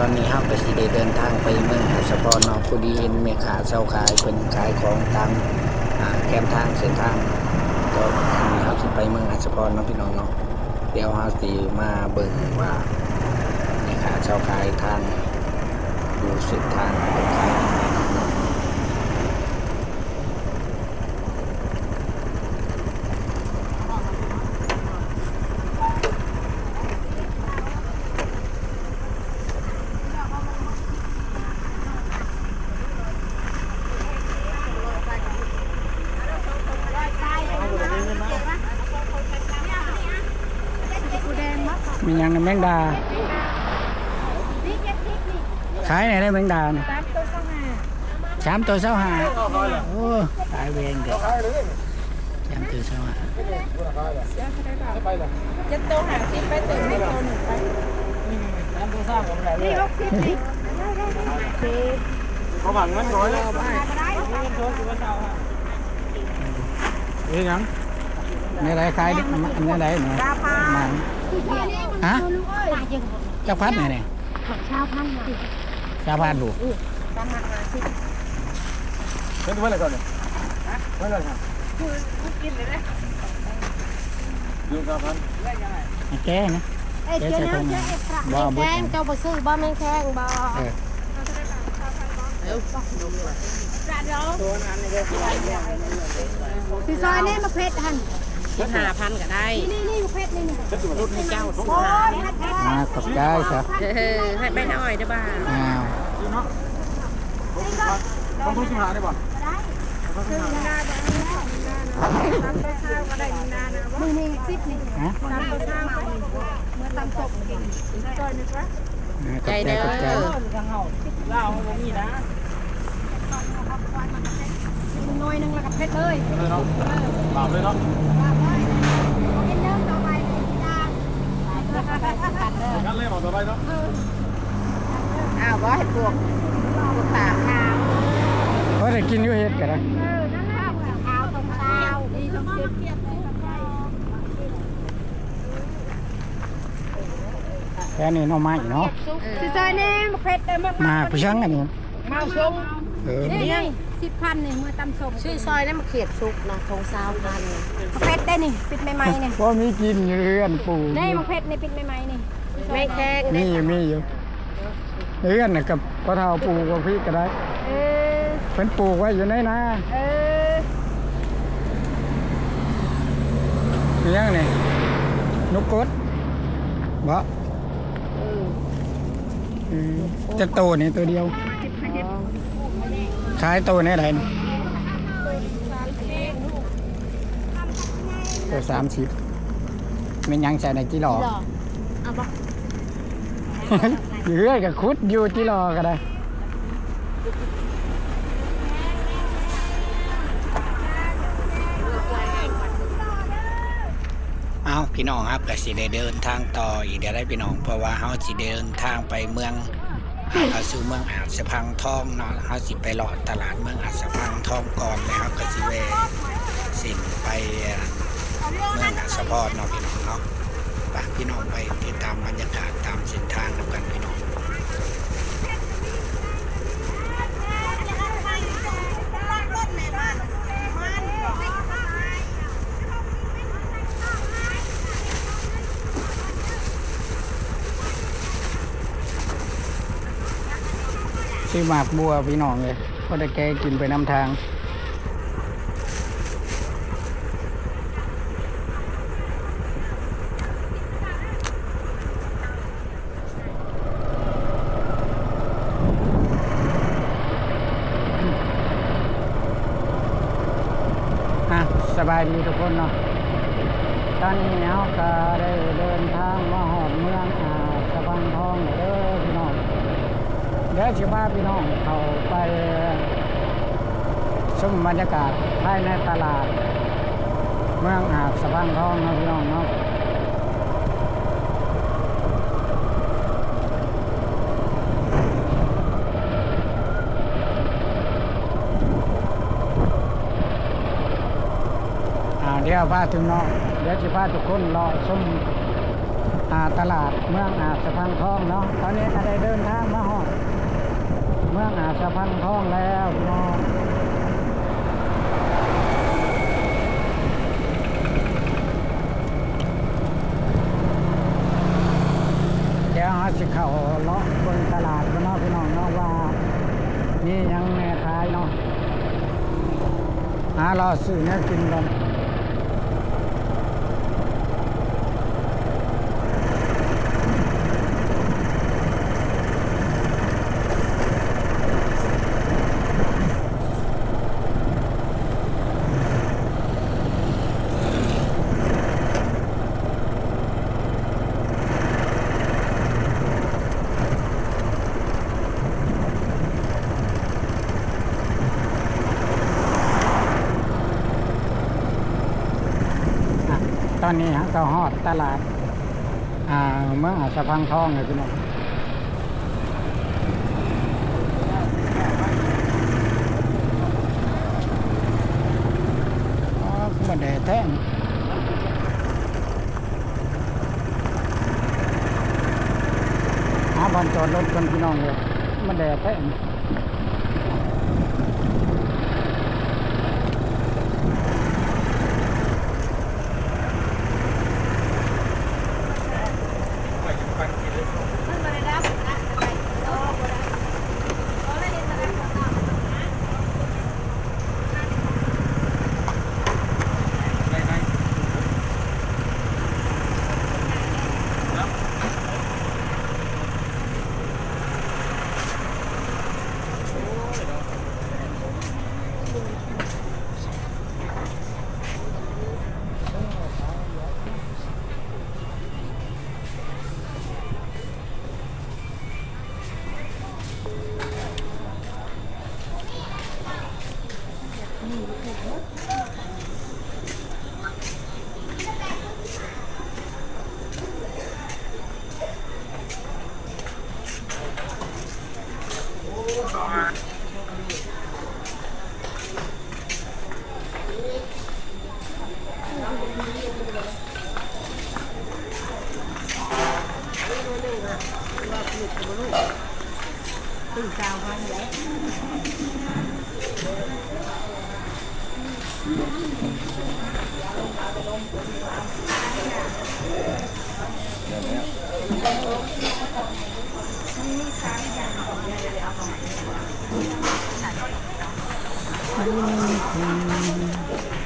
ตอนนี้เฮาก็สิได้เดินทางไปเมืองอัสปอนอคูดีเห็นแม่ค้าเซาขายเพิ่นขายของตามแคมทางเส้นทางก็เฮาสิไปเมืองอัสปอนเนาะพี่น้องเนาะเดี๋ยวเฮาสิมาเบิ่งว่าแม่ค้าเซาขายทางดูเส้นทางเพิ่นขายยังไงเนาะ มีหยังนะแมงดา ขายไหนได้แมงดาเนี่ยสามตัวเส้าหาโอ้ขายเวงเด็กสามตัวเส้าหาจะโตหาสิไปเติมให้โตหนึ่งไปนี่หกสิบสิเขาผ่านเงินน้อยแล้วนี่ยังในไรขายดิอันนี้ไรเนี่ยราคามา ฮะจักพัดไหนเนี่ยชาวพันธุ์ชาพัดลูกตามหาสิเป็นเท่าไหร่ก่อนเนี่ยเท่าไหร่ครับกินเลยนะยูกาพันไอ้แกนะเอ้ยเจ้าน้ำเจ้าเอ็ดพระบ่บ่แข้งเจ้าบ่ซื้อบ่แม่งแข้งบ่เออพี่ซอยนี่มาเพชรหัน ห้าพันก็ได้นี่นี่มาเพชรนี่นี่รุ่นให้เจ้าสงโอ้หายเพชรเพชรมาขอบใจครับเออให้ไปหน่อยเด้อบ้าอ้าวต้องทุกสิบห้าได้ป่ะมึงมีสิบนี่ฮะตามตัวช่างไปเมื่อตามศพกินซอยนี่ปะอ่าขใจอบใจเด้อขอบใจหน่อยนึงแล้วก็เพชรเลยเลยเนาะตามเลยเนาะ กินเริ่มต่อไปจ้า งั้นเล่บอกต่อไปเนาะอ้าวบ่ให้พวกพวกตาขาวเพราะได้กินอยู่เฮ็ดกันนะเออนั่นแหละขาวตรงขาวดีตรงเจ็บเจ็บแค่นี้หน่อไม้เนาะสิซอยนี่มาเพชรเด้อมามาผู้ช่างอันนี้เมาชงเออนี่นี่ สิบพันนี่เมื่อตำศพชื่อซอยนั้นมาเขียดซุกนะทงซาวพันเพชรได้นี่ปิดใหม่ๆนี่พอมีกินอยู่เรือนปูได้มาเพชรนี่ปิดใหม่ๆนี่ไม่แข้งมีอยู่มีอยู่เรือนน่ะกับพ่อเฒ่าปลูกกับพี่ก็ได้เออเพิ่นปลูกไว้อยู่ในนาเออคือยังนี่นกกดบ่อืมจะโตนี่ตัวเดียว ขายโตนี่ไหนนี่ตัวสามสิบมันยังใส่ในจิหลอเอาบ่เรื่อยกับคุดอยู่จิหลอก็ได้เอาพี่น้องครับก็สิได้เดินทางต่ออีกเดี๋ยวได้พี่น้องเพราะว่าเฮาสิเดินทางไปเมือง อาเข้าสู่เมืองอาจสะพังทองเนาะเฮาสิไปเลาะตลาดเมืองอาจสะพังทองก่อนแล้วก็สิแวสินไปเมืองอาจสะพอดเนาะพี่น้องเนาะไปพี่น้องไปติดตามบรรยากาศตามเส้นทางกันพี่น้อง ซื้อหมากบัวพี่น้องเลยก็ได้แกกินไปนำทางอะสบายดีทุกคนเนาะ ตอนนี้เราก็ได้เดินทางมาหอดเมืองอ่าสะพานทองเด้อพี่น้อง เดี๋ยวสิพาพี่น้องเขาไปชมบรรยากาศภายในตลาด เมืองอาจสะพานทองเนาะพี่น้องเนาะเดี๋ยวพาถึงเนาะเดี๋ยวสิพาทุกคนรอชมตลาดเมืองอาจสะพังทองเนาะตอนนี้ก็ได้เดินทางมาฮอดเมืองอาจสะ พังทองแล้วพี่น้องเดี๋ยวเราจะเข้าเลาะบนตลาดกันเนาะพี่น้องเนาะว่า นี่ยังแม่ท้ายเนาะหารอซื้อเนี่ยกินกัน อนนี้ฮะก็ฮอดตลาด อ่าเมืออาจสะพังทองเลยพี่น้องมันแดดแท้งหาบอลจอดรถกันพี่น้องเลยมันแดดแท้ง มันมาได้รับนะไปโอ้โหได้โอ้ได้เรียนมาแล้วนะ ตื่นเช้าพั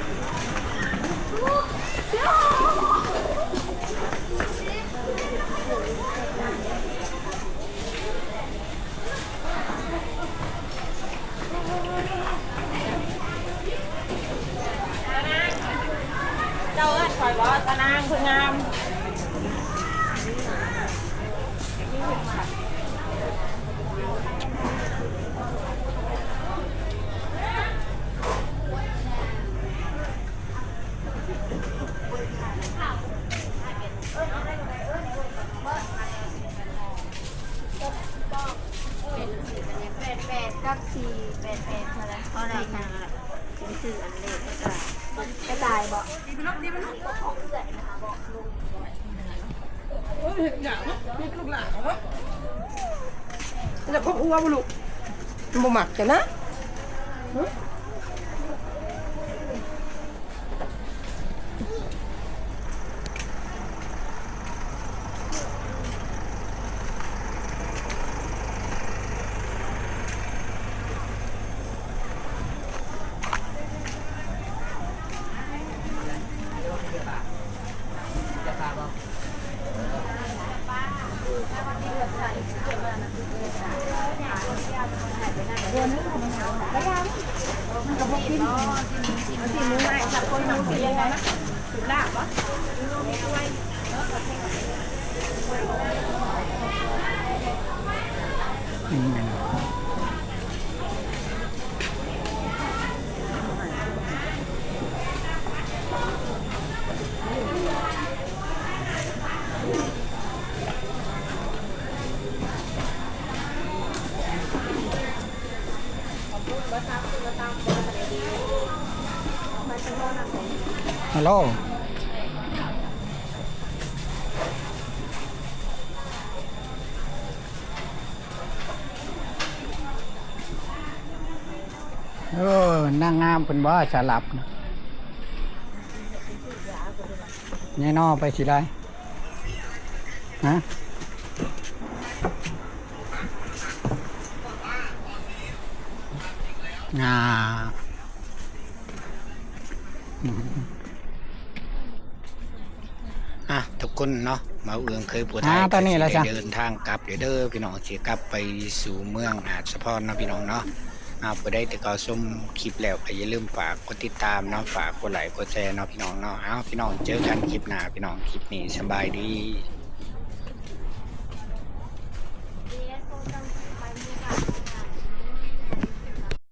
บอกตะนางคืองาม แปดแปดกับสี่แปดแปดเท่าไหรเท่าไหรค่ะซื้ออันเล็กกระจายบอก จะพบหัวบุลุบ่มักจะนะ อืมฮัลโหล เออนางงามเป็นว่าสลับนะเนี่ยนอไปสิได้ฮะอ่าอืมอะทุกคนเนาะมาเอืองเคยปวดท้ายอ่าตอนนี้แล้วจ้ะก็สิได้เดินทางกลับเดี๋ยวเด้อพี่น้องสิกลับไปสู่เมืองอาจสะพรเนาะพี่น้องเนาะ อาพอได้แต่ก็ชมคลิปแล้วก็อย่าลืมฝากกดติดตามเนาะฝากกดไลค์กดแชร์เนาะพี่น้องเนาะเอาพี่น้องเจอกันคลิปหน้าพี่น้องคลิปนี้สบายดี